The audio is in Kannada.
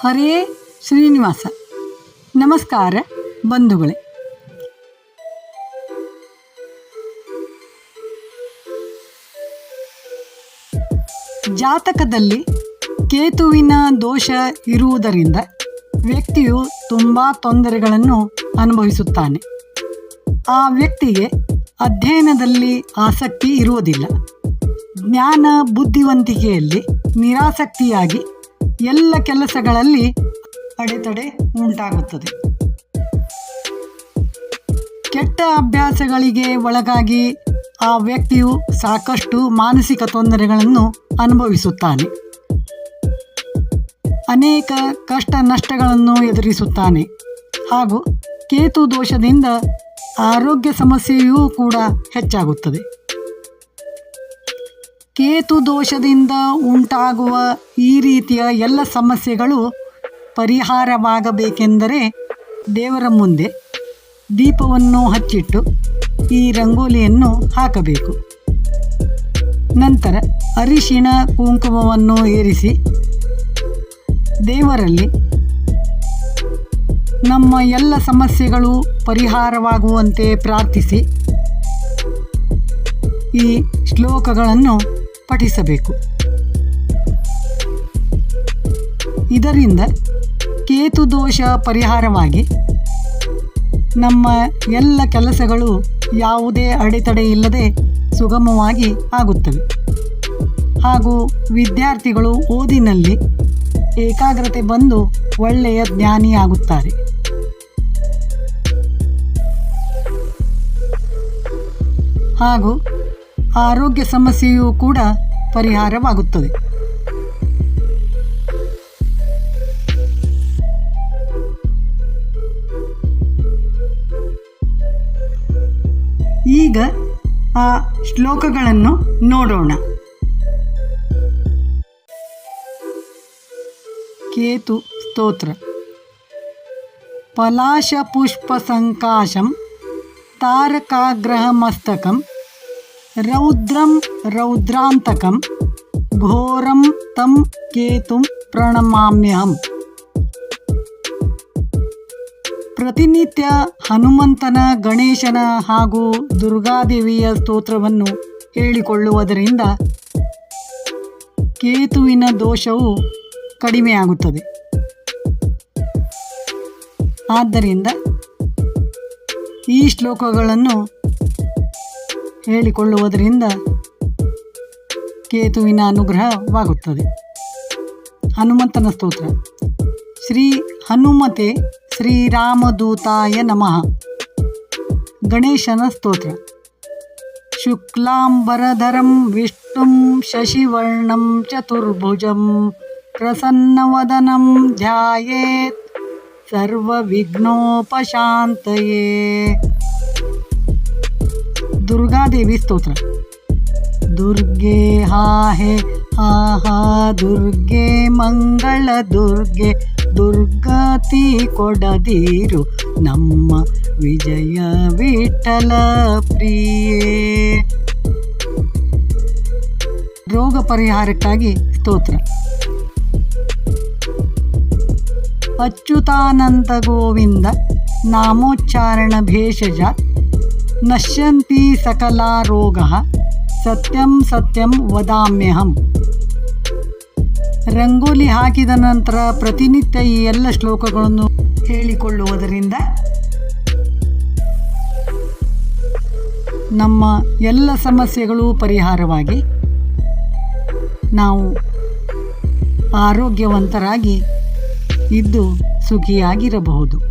ಹರೇ ಶ್ರೀನಿವಾಸ. ನಮಸ್ಕಾರ ಬಂಧುಗಳೇ. ಜಾತಕದಲ್ಲಿ ಕೇತುವಿನ ದೋಷ ಇರುವುದರಿಂದ ವ್ಯಕ್ತಿಯು ತುಂಬ ತೊಂದರೆಗಳನ್ನು ಅನುಭವಿಸುತ್ತಾನೆ. ಆ ವ್ಯಕ್ತಿಗೆ ಅಧ್ಯಯನದಲ್ಲಿ ಆಸಕ್ತಿ ಇರುವುದಿಲ್ಲ. ಜ್ಞಾನ ಬುದ್ಧಿವಂತಿಕೆಯಲ್ಲಿ ನಿರಾಸಕ್ತಿಯಾಗಿ ಎಲ್ಲ ಕೆಲಸಗಳಲ್ಲಿ ಅಡೆತಡೆ ಉಂಟಾಗುತ್ತದೆ. ಕೆಟ್ಟ ಅಭ್ಯಾಸಗಳಿಗೆ ಒಳಗಾಗಿ ಆ ವ್ಯಕ್ತಿಯು ಸಾಕಷ್ಟು ಮಾನಸಿಕ ತೊಂದರೆಗಳನ್ನು ಅನುಭವಿಸುತ್ತಾನೆ. ಅನೇಕ ಕಷ್ಟ ನಷ್ಟಗಳನ್ನು ಎದುರಿಸುತ್ತಾನೆ. ಹಾಗೂ ಕೇತು ದೋಷದಿಂದ ಆರೋಗ್ಯ ಸಮಸ್ಯೆಯೂ ಕೂಡ ಹೆಚ್ಚಾಗುತ್ತದೆ. ಕೇತು ದೋಷದಿಂದ ಉಂಟಾಗುವ ಈ ರೀತಿಯ ಎಲ್ಲ ಸಮಸ್ಯೆಗಳು ಪರಿಹಾರವಾಗಬೇಕೆಂದರೆ ದೇವರ ಮುಂದೆ ದೀಪವನ್ನು ಹಚ್ಚಿಟ್ಟು ಈ ರಂಗೋಲಿಯನ್ನು ಹಾಕಬೇಕು. ನಂತರ ಅರಿಶಿಣ ಕುಂಕುಮವನ್ನು ಏರಿಸಿ ದೇವರಲ್ಲಿ ನಮ್ಮ ಎಲ್ಲ ಸಮಸ್ಯೆಗಳು ಪರಿಹಾರವಾಗುವಂತೆ ಪ್ರಾರ್ಥಿಸಿ ಈ ಶ್ಲೋಕಗಳನ್ನು ಪಠಿಸಬೇಕು. ಇದರಿಂದ ಕೇತು ದೋಷ ಪರಿಹಾರವಾಗಿ ನಮ್ಮ ಎಲ್ಲ ಕೆಲಸಗಳು ಯಾವುದೇ ಅಡೆತಡೆ ಇಲ್ಲದೆ ಸುಗಮವಾಗಿ ಆಗುತ್ತವೆ. ಹಾಗೂ ವಿದ್ಯಾರ್ಥಿಗಳು ಓದಿನಲ್ಲಿ ಏಕಾಗ್ರತೆ ಬಂದು ಒಳ್ಳೆಯ ಜ್ಞಾನಿಯಾಗುತ್ತಾರೆ ಹಾಗೂ ಆರೋಗ್ಯ ಸಮಸ್ಯೆಯೂ ಕೂಡ ಪರಿಹಾರವಾಗುತ್ತದೆ. ಈಗ ಆ ಶ್ಲೋಕಗಳನ್ನು ನೋಡೋಣ. ಕೇತು ಸ್ತೋತ್ರ. ಪಲಾಶ ಪುಷ್ಪಸಂಕಾಶಂ ತಾರಕಾಗ್ರಹ ತಾರಕಾಗ್ರಹಮಸ್ತಕಂ ರೌದ್ರಂ ರೌದ್ರಾಂತಕಂ ಘೋರಂ ತಂ ಕೇತುಂ ಪ್ರಣಮಾಮ್ಯಹಂ ಪ್ರತಿನಿತ್ಯ ಹನುಮಂತನ ಗಣೇಶನ ಹಾಗೂ ದುರ್ಗಾದೇವಿಯ ಸ್ತೋತ್ರವನ್ನು ಹೇಳಿಕೊಳ್ಳುವುದರಿಂದ ಕೇತುವಿನ ದೋಷವು ಕಡಿಮೆಯಾಗುತ್ತದೆ. ಆದ್ದರಿಂದ ಈ ಶ್ಲೋಕಗಳನ್ನು ಹೇಳಿಕೊಳ್ಳುವುದರಿಂದ ಕೇತುವಿನ ಅನುಗ್ರಹವಾಗುತ್ತದೆ. ಹನುಮಂತನ ಸ್ತೋತ್ರ. ಶ್ರೀ ಹನುಮತೆ ಶ್ರೀರಾಮದೂತಾಯ ನಮಃ. ಗಣೇಶನ ಸ್ತೋತ್ರ. ಶುಕ್ಲಾಂಬರಧರಂ ವಿಷ್ಣುಂ ಶಶಿವರ್ಣಂ ಚತುರ್ಭುಜಂ ಪ್ರಸನ್ನವದನಂ ಧ್ಯಾಯೇತ್. ಸರ್ವವಿಘ್ನೋಪಶಾಂತಯೇ. ದುರ್ಗಾದೇವಿ ಸ್ತೋತ್ರ. ದುರ್ಗೆ ಹಾ ಹೇ, ಹಾ ಹಾ, ದುರ್ಗೆ ಮಂಗಳ ದುರ್ಗೆ ದುರ್ಗತಿ ಕೊಡದಿರು ನಮ್ಮ ವಿಜಯ ವಿಠಲ ಪ್ರಿಯೇ. ರೋಗ ಪರಿಹಾರಕ್ಕಾಗಿ ಸ್ತೋತ್ರ. ಅಚ್ಯುತಾನಂದ ಗೋವಿಂದ ನಾಮೋಚ್ಚಾರಣ ಭೇಷಜ ನಶ್ಯಂತಿ ಸಕಲಾರೋಗ ಸತ್ಯಂ ಸತ್ಯಂ ವದಾಮ್ಯಹಂ ರಂಗೋಲಿ ಹಾಕಿದ ನಂತರ ಪ್ರತಿನಿತ್ಯ ಈ ಎಲ್ಲ ಶ್ಲೋಕಗಳನ್ನು ಹೇಳಿಕೊಳ್ಳುವುದರಿಂದ ನಮ್ಮ ಎಲ್ಲ ಸಮಸ್ಯೆಗಳು ಪರಿಹಾರವಾಗಿ ನಾವು ಆರೋಗ್ಯವಂತರಾಗಿ ಇದ್ದು ಸುಖಿಯಾಗಿರಬಹುದು.